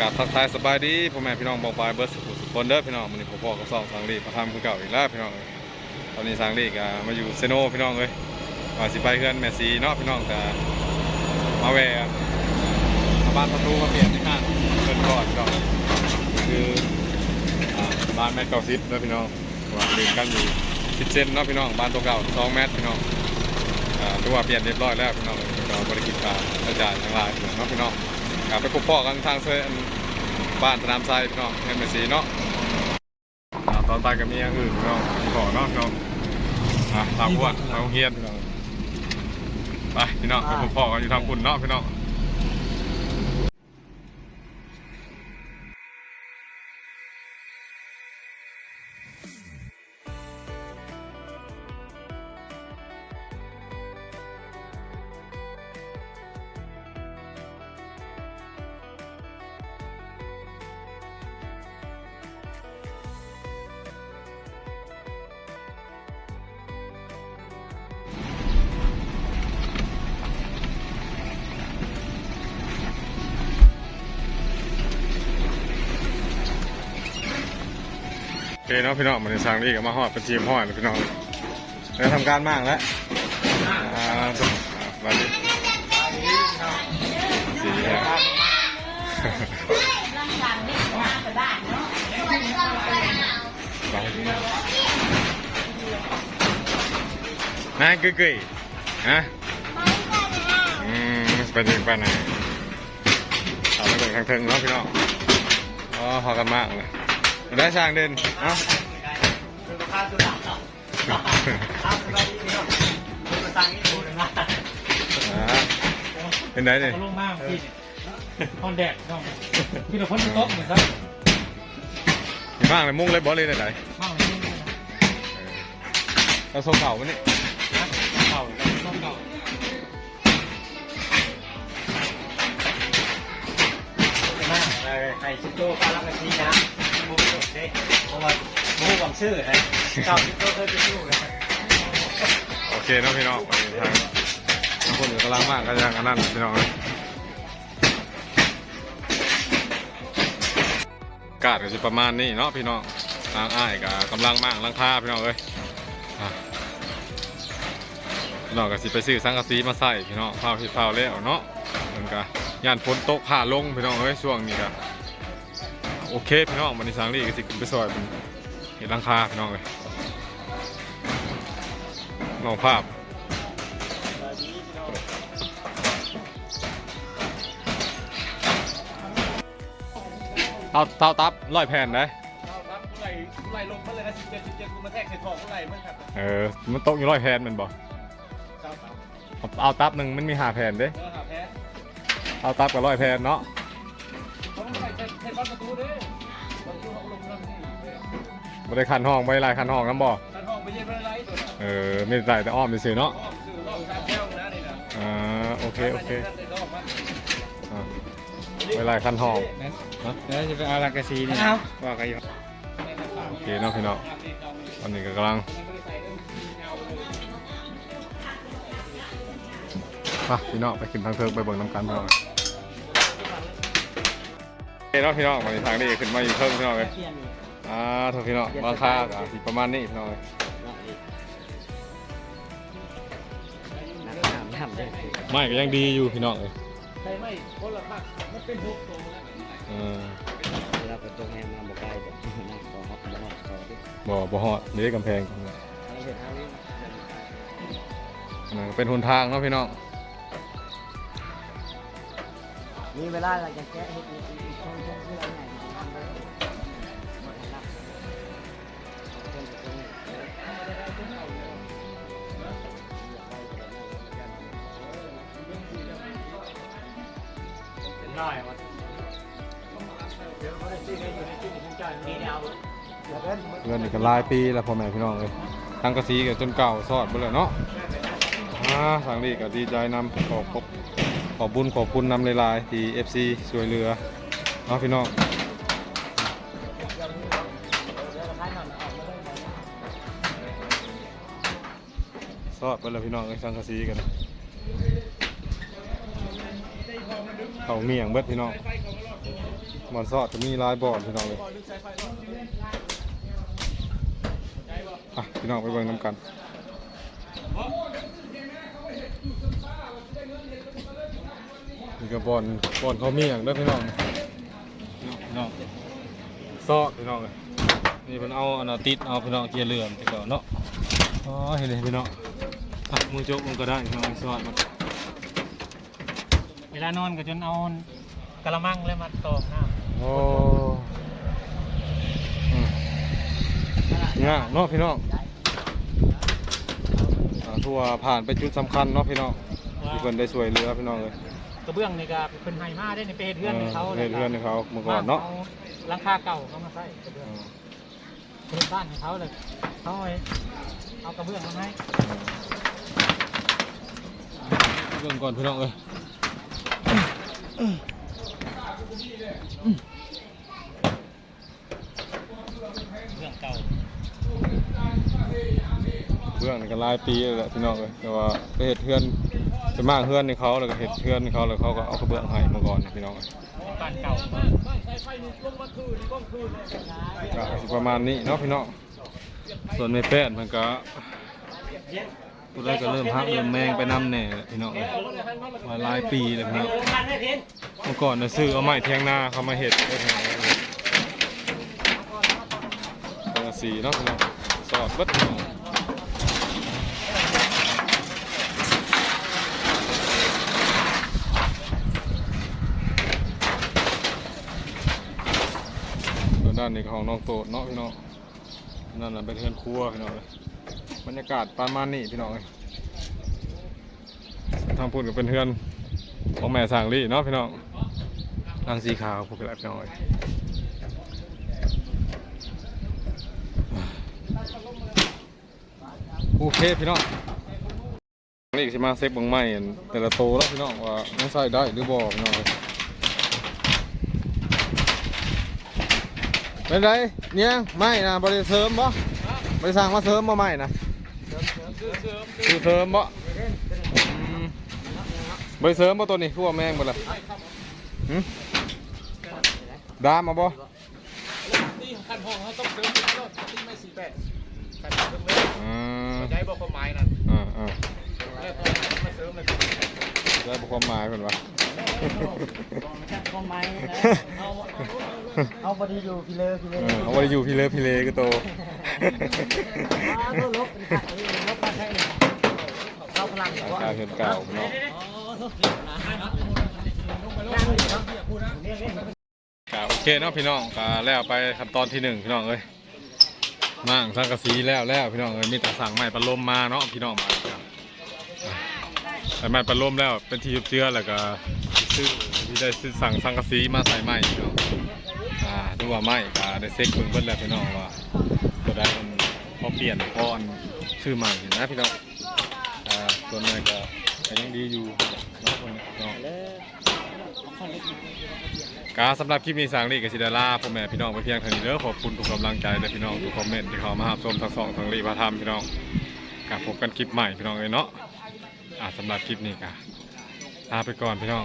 กับทักทายสบายดีพ่อแม่พี่น้องบอกบายเบิร์ดสุขุสุขคนเด้อพี่น้องวันนี้พ่อพ่อก็ซ่องสังลีประทำคือเก่าอีกแล้วพี่น้องตอนนี้สังลีก็มาอยู่เซโนพี่น้องเลยว่าสิไปเพื่อนแม่ซีเนาะพี่น้องแต่มาแวะมาบ้านประตูมาเปลี่ยนที่ข้างเพิ่นก่อนพี่องคือบ้านแม่เก่าซิดเด้อพี่น้องว่าเดินกันอยู่สิบเซนเนาะพี่น้องบ้านตัวเก่าสองเมตรพี่น้องอ่าถือว่าเปลี่ยนเรียบร้อยแล้วพี่น้องเราบริกิจการอาจารย์ทั้งหลายเนาะพี่น้อง กลับไปพบพ่อกันทางเส้นบ้านสนามไซพี่น้องเห็นไหมสีเนาะอ่าตอนตายก็มีอย่างอื่นพี่น้องขอเนาะพี่น้องอะตามพวกเราเฮียนไปพี่น้องไปพบพ่อกันอยู่ทางคุณเนาะพี่น้อง เนาะพี่น้องมันในทางนี้ก็มาฮอดเป็นทีมฮอดพี่น้องเราทำการมากแล้วอ่ามาดิสีครับนั่นเนะกึ่ยๆฮะอืมไปถึงไปไหนเอาไปถึงทางเทิงเนาะพี่น้องอ๋อพอกันมากเลย ได้ช่างเด่นเอ้าอ่าเป็นไงเนี่ยลงมากพี่คอนแดดน้องพี่เราพ้นโต๊ะเหมือนกันมีมากเลยมุ่งเลยบอลเลยไหนมากเลยเราส่งเก่ามันนี่เก่าต้องเก่ามากไอ้ชิโจ้ป้ารักกันทีนะ มูเด็กเพราะว่ามูหวังชื่อนะเจ้าชิโจ้เคยไปสู้เลยโอเคเนาะพี่น้องไปทางทางคนอื่นกำลังมากกันยังอันนั้นพี่น้องเอ้ยอากาศก็จะประมาณนี้เนาะพี่น้องทางอ้ายกับกำลังมากลังคาพี่น้องเอ้ยอะพี่น้องก็สิไปซื้อสังกะสีมาใส่พี่น้องเผาที่เผาแล้วเนาะมันก็ย่านฝนตกผ่าลงพี่น้องเอ้ยช่วงนี้ก็ โอเคพี่น้องมันนี้สังลีก็สิขึ้นไปซอยเป็นเห็นหลังคาพี่น้องเอ้ยน้องภาพเอาเท้าตับร้อยแผ่นได้เอาครับผู้ไหลผู้ไหลลงมาเลยนะสิบเจ็ดสิบเจ็ดกูมาแทกใส่ทองผู้ไหลมันครับเออมันตกอยู่ร้อยแผ่นแมันบอกเจ้าสาวเอาตับหนึ่งมันมีหาแผ่นเด้เออหาแพ้เอาตับกับร้อยแผ่นเนาะ อลประตูด้วยประตูเขาลงเรื่องนี้บ่ได้คันห้องบ่ได้ลายคันห้องน้ำบ่ท่านห้องไปเย็นไปไรตัวนั้นเออไม่ได้แต่อ้อมซื่อๆเนาะห้องซื้อรอบสามแก้วนะนี่นะอ่าโอเคโอเคท่านได้รอบมันอ่าไม่ลายคันห้อง แล้วจะไปเอาลากาซีนี่ว่ากันอยู่โอเคเนาะพี่น้องตอนนี้ก็กำลังไปพี่น้องไปขึ้นทางเทิงไปเบิ่งน้ำกันพี่น้องโอ เคเนาะพี่น้องวันนี้ทางนี้ขึ้นมาอยู่เทิงพี่น้องเลยเทียนอ่าเถอะพี่น้องบางค่าก็สิประมาณนี้พี่น้องน้ำน้ำได้ไม่ก็ยังดีอยู่พี่น้องเลยใช่ไหมคนละภาคมันเป็นหกตัวแล้วเออเราเป็นตัวแทนมาบอกได้แบบนั่งก็ฮอตแล้วก็ดิบ่บ่ฮอดนี่กำแพงเราเห็นทางนี้อันนั้นก็เป็นหนทางเนาะพี่น้อง มีเวลาเราจะแก้ให้อีกอีกช่องช่องที่เราไหนทำไปหมดแล้วได้มาเดี๋ยวเขาได้ซื้อได้อยู่ในที่ที่จ่ายนี่เดียวเงินนี่ก็หลายปีแล้วพ่อแม่พี่น้องเลยทางกระสีก็จนเก่าซอดไปเลยเนาะอ่าทางนี้ก็ดีใจนำขอบขอบ ขอบบุญขอบคุณนำหลายๆที่ FC ช่วยเหลือเนาะพี่น้องซอดไปแล้วพี่น้องไอ้ทางกระสีกันเขาเมียงเบิดพี่น้องไฟของเราบอลซอดจะมีลายบอลพี่น้องเลยอะพี่น้องไปเบิ่งน้ำกัน นี่ก็บอลบอลเขามีอย่างเด้อพี่น้องพี่น้องซอดพี่น้องเลยนี่เพิ่นเอาอันน่ะติดเอาพี่น้องเกียร์เลื่อนไปก่อนเนาะอ๋อเห็นเลยพี่น้องอะมือโจกมันก็ได้พี่น้องซอดมันเวลานอนก็จนเอากระมังเลยมาตอกน้โอ้อืมง่ายเนาะพี่น้องอ่าทั่วผ่านไปจุดสำคัญเนาะพี่น้องที่เพิ่นได้ช่วยเหลือพี่น้องเลยำ กระเบื้องนี่ก็เป็นไฮมาได้ในไปเฮ็ดเฮือนให้เขาเฮ็ดเฮือนให้เขาเมื่อก่อนเนาะบ้หลังคาเก่าเขามาใส่กระเบื้องเป็นบ้านให้เขาเลยเขาเอาเอากระเบื้องมาให้เรื่องก่อนพี่น้องเอ้ยเบื้องเก่าเรื่องนี่ก็หลายปีแล้วแหละพี่น้องเอ้ยแต่ว่าไปเฮ็ดเฮือน จะมากเฮือนให้เขาแล้วก็เฮ็ดเฮือนให้เขาแล้วเขาก็เอากระเบื้องให้มื่อก่อนพี่น้องบ้านเก่าก็สิประมาณนี้เนาะพี่น้องส่วนแม่แป้นมันก็ผู้ใดก็เริ่มฮักเริ่มแมงไปน้ำแน่พี่น้องเอ้ยมาหลายปีแล้วพี่น้องมันไม่พินเมื่อก่อนน่ะซื้อเอาไม้เทียงนาเขามาเฮ็ดได้พี่น้งเออสีเนาะพี่น้องสอดเบิดพี่น้องส่วนด้ นนี้ก็ของน้องโตดเนาะพี่น้องนั่นน่ะเป็นเฮือนครัวพี่น้องเอ้ยบรรยากาศประมาณนี้พี่น้องเอ้ยทางพูดก็เป็นเฮือนของแม่สางลี่เนาะพี่น้องนางสีขาวพวกเราพี่น้องเอ้ยโอเคพี่น้องนี่สิมาเซ็กเบังไม้อันแต่ละโตแล้วพี่น้องว่ามันใส่ได้หรือบ่พี่น้อง เอ้ยเป็นไรเนี่ยไม้นะบริเสริมบ่บริสั่งมาเสริมบ่ไม้นะคือเสริมบ่อืมใบเสริมบ่ตัวนี้คือว่าแมงบ่ล่ะหึดามมาบ่ที่ขั้นห้องเขาต้องเสริมที่รถที่ไม่สี่แปดขั้นห้องเสริมเลยอ่าใช้บอกความหมายนั่นอ่าอ่าแล้วก็มาเสริมเลยได้บ่ความหมายเพิ่นว่า ก็ไม่นะเอาเอาพอดีอยู่พี่เลอพี่เลเอเอาบ่ได้อยู่พี่เลอพี่เลก็โตอ้าลบเป็นขัดลบมาใช่เลยเอาพลังอาว่าการเพิ่นเก่าเนาะก็โอเคเนาะพี่น้องก็แล้วไปขั้นตอนที่หนึ่งพี่น้องเอ้ยมั่งสังกะสีแล้วแล้วพี่น้องเอ้ยมีแต่สั่งไม้ปลาลมมาเนาะพี่น้องมา ครับใส่ไม้ปลาลมแล้วเป็นที่ยุบเจือแล้วก็ซื้อที่ได้ซื้อสั่งสังกะสีมาใส่ไม้พี่น้องอ่าดูว่าไม่ก็ได้เซ็กเบิ่งเบิ่งแล้วพี่น้องว่าตัวได้มันพอเปลี่ยนพออันชื่อใหม่นะพี่น้องอ่าส่วนใหญ่ก็ยังดีอยู่นาะพี่น้องกาสำหรับคลิปนี้สางลีกับซิดาล่าพ่อแม่พี่น้องไปเพียงเท่านี้เด้อขอบคุณทุกกำลังใจและพี่น้องทุกคอมเมนต์ที่เข้ามาหาชมทั้งสองทั้งลีพาทำพี่น้องกับพบกันคลิปใหม่พี่น้องเลยเนาะ อ่าสำหรับคลิปนี้ก็ลาไปก่อนพี่น้อง